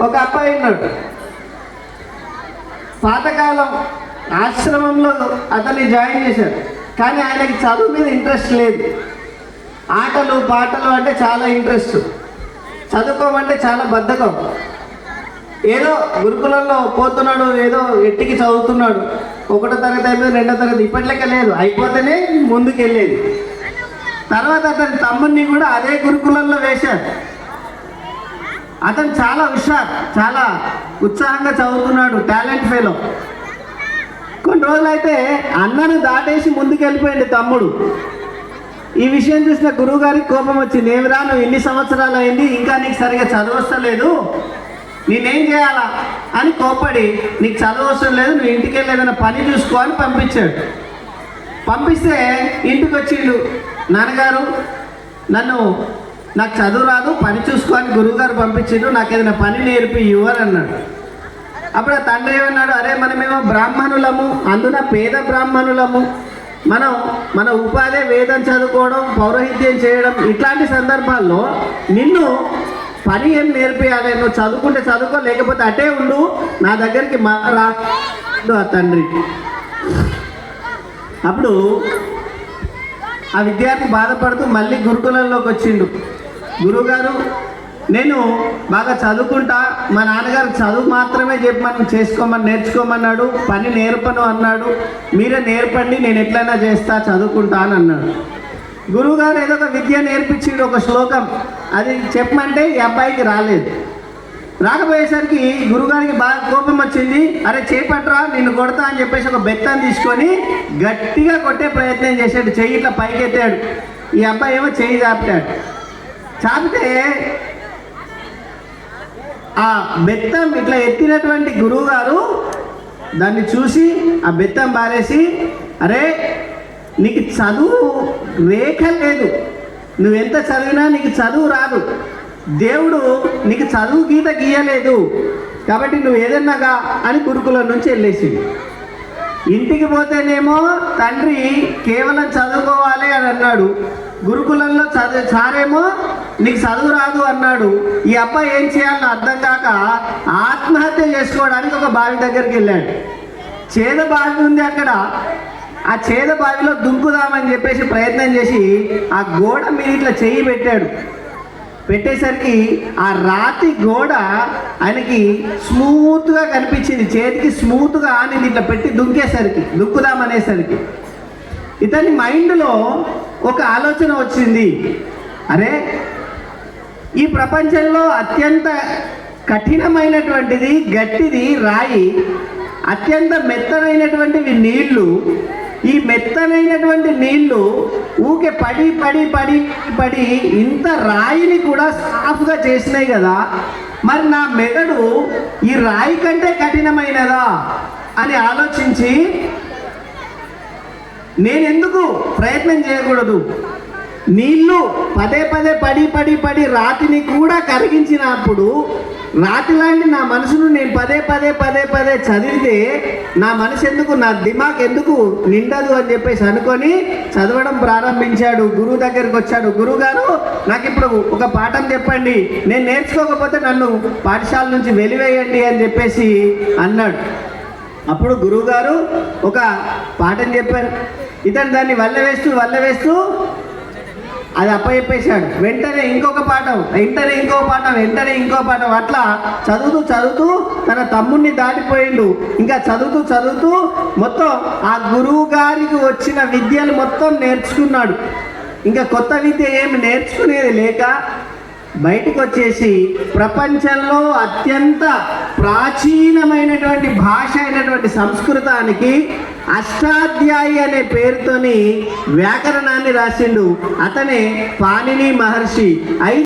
ఒక అబ్బాయి ఉన్నాడు. పాతకాలం ఆశ్రమంలో అతన్ని జాయిన్ చేశారు. కానీ ఆయనకి చదువు మీద ఇంట్రెస్ట్ లేదు. ఆటలు పాటలు అంటే చాలా ఇంట్రెస్ట్. చదువుకోమంటే చాలా బద్ధకం. ఏదో గురుకులంలో పోతున్నాడు ఏదో ఎట్టికి చదువుతున్నాడు. ఒకటో తరగతి అయిపోయింది రెండో తరగతి ఇప్పట్లకే లేదు. అయిపోతేనే ముందుకు వెళ్ళేది తర్వాత అతని తమ్ముడిని కూడా అదే గురుకులంలో వేశారు. అతను చాలా హుషార్ చాలా ఉత్సాహంగా చదువుతున్నాడు టాలెంట్ ఫెలో. కొన్ని రోజులైతే అన్నను దాటేసి ముందుకు వెళ్ళిపోయింది తమ్ముడు. ఈ విషయం చూసిన గురువు గారికి కోపం వచ్చింది ఏమిరా నువ్వు ఎన్ని సంవత్సరాలు అయింది ఇంకా నీకు సరిగా చదవస్తలేదు నేనేం చేయాలా? అని కోపడి నీకు చదవవసరం లేదు నువ్వు ఇంటికి వెళ్ళి ఏదైనా పని చూసుకో అని పంపించాడు. పంపిస్తే ఇంటికి వచ్చిండు నాన్నగారు నన్ను నాకు చదువు రాదు పని చూసుకొని గురువుగారు పంపించిండు నాకు ఏదైనా పని నేర్పి ఇవ్వని అన్నాడు. అప్పుడు ఆ తండ్రి ఏమన్నాడు అరే మనమేమో బ్రాహ్మణులము అందున పేద బ్రాహ్మణులము. మనం మన ఉపాధి వేదం చదువుకోవడం పౌరోహిత్యం చేయడం ఇట్లాంటి సందర్భాల్లో నిన్ను పని ఏం నేర్పియాలి? నువ్వు చదువుకుంటే చదువుకో లేకపోతే అటే ఉండు నా దగ్గరికి మా రా ఆ తండ్రికి అప్పుడు ఆ విద్యార్థి బాధపడుతూ మళ్ళీ గురుకులంలోకి వచ్చిండు. గురువుగారు నేను బాగా చదువుకుంటా. మా నాన్నగారు చదువు మాత్రమే చెప్పమని చేసుకోమని నేర్చుకోమన్నాడు. పని నేర్పను అన్నాడు. మీరే నేర్పండి నేను ఎట్లయినా చేస్తా చదువుకుంటా అని అన్నాడు. గురువుగారు ఏదో ఒక విద్య నేర్పించిండు ఒక శ్లోకం. అది చెప్పమంటే ఈ అబ్బాయికి రాలేదు. రాకపోయేసరికి గురుగారికి బాగా కోపం వచ్చింది. అరే చేపట్రా నిన్ను కొడతా అని చెప్పేసి ఒక బెత్తాన్ని తీసుకొని గట్టిగా కొట్టే ప్రయత్నం చేశాడు. చెయ్యి ఇట్లా పైకెత్తాడు. ఈ అబ్బాయి ఏమో చెయ్యి చాపుతాడు. చాపితే ఆ బెత్తం ఇట్లా ఎత్తినటువంటి గురువు గారు దాన్ని చూసి ఆ బెత్తం బారేసి అరే నీకు చదువు రేఖ లేదు. నువ్వెంత చదివినా నీకు చదువు రాదు. దేవుడు నీకు చదువు గీత గీయలేదు. కాబట్టి నువ్వు ఏదన్నాగా అని గురుకులం నుంచి వెళ్ళేసింది. ఇంటికి పోతేనేమో తండ్రి కేవలం చదువుకోవాలి అని అన్నాడు. గురుకులంలో చదువు సారేమో నీకు చదువు రాదు అన్నాడు. ఈ అబ్బాయి ఏం చేయాలని అర్థం కాక ఆత్మహత్య చేసుకోవడానికి ఒక బావి దగ్గరికి వెళ్ళాడు. చేద బావి ఉంది అక్కడ. ఆ చేద బావిలో దుంకుదామని చెప్పేసి ప్రయత్నం చేసి ఆ గోడ మీద ఇట్లా చేయి పెట్టాడు. పెట్టేసరికి ఆ రాతి గోడ ఆయనకి స్మూత్గా కనిపించింది. చేతికి స్మూత్గా నేను ఇట్లా పెట్టి దుంకేసరికి దుక్కుదామనేసరికి ఇతని మైండ్లో ఒక ఆలోచన వచ్చింది. అరే ఈ ప్రపంచంలో అత్యంత కఠినమైనటువంటిది గట్టిది రాయి. అత్యంత మెత్తనైనటువంటివి నీళ్ళు. ఈ మెత్తనైనటువంటి నీళ్ళు ఊకే పడి పడి పడి పడి ఇంత రాయిని కూడా సాఫ్గా చేసినాయి కదా. మరి నా మెదడు ఈ రాయి కంటే కఠినమైనదా అని ఆలోచించి నేనెందుకు ప్రయత్నం చేయకూడదు? నీళ్ళు పదే పదే పడి పడి పడి రాతిని కూడా కరిగించినప్పుడు నాటిలాంటి లాంటి నా మనసును నేను పదే పదే పదే పదే చదివితే నా మనసు ఎందుకు నా దిమాగ్ ఎందుకు నిండదు అని చెప్పేసి అనుకొని చదవడం ప్రారంభించాడు. గురువు దగ్గరికి వచ్చాడు. గురువు గారు నాకు ఇప్పుడు ఒక పాఠం చెప్పండి. నేను నేర్చుకోకపోతే నన్ను పాఠశాల నుంచి వెలివేయండి అని చెప్పేసి అన్నాడు. అప్పుడు గురువుగారు ఒక పాఠం చెప్పారు. ఇతను దాన్ని వల్ల వేస్తూ వల్ల వేస్తూ అది అప్పచెప్పేశాడు వెంటనే ఇంకొక పాఠం వెంటనే ఇంకో పాఠం వెంటనే ఇంకో పాఠం. అట్లా చదువుతూ చదువుతూ తన తమ్ముడిని దాటిపోయిండు. ఇంకా చదువుతూ చదువుతూ మొత్తం ఆ గురువు గారికి వచ్చిన విద్యలు మొత్తం నేర్చుకున్నాడు. ఇంకా కొత్త విద్య ఏమి నేర్చుకునేది లేక బయటకు వచ్చేసి ప్రపంచంలో అత్యంత ప్రాచీనమైనటువంటి భాష అయినటువంటి సంస్కృతానికి అష్టాధ్యాయి అనే పేరుతోని వ్యాకరణాన్ని రాసిండు అతనే పాణిని మహర్షి.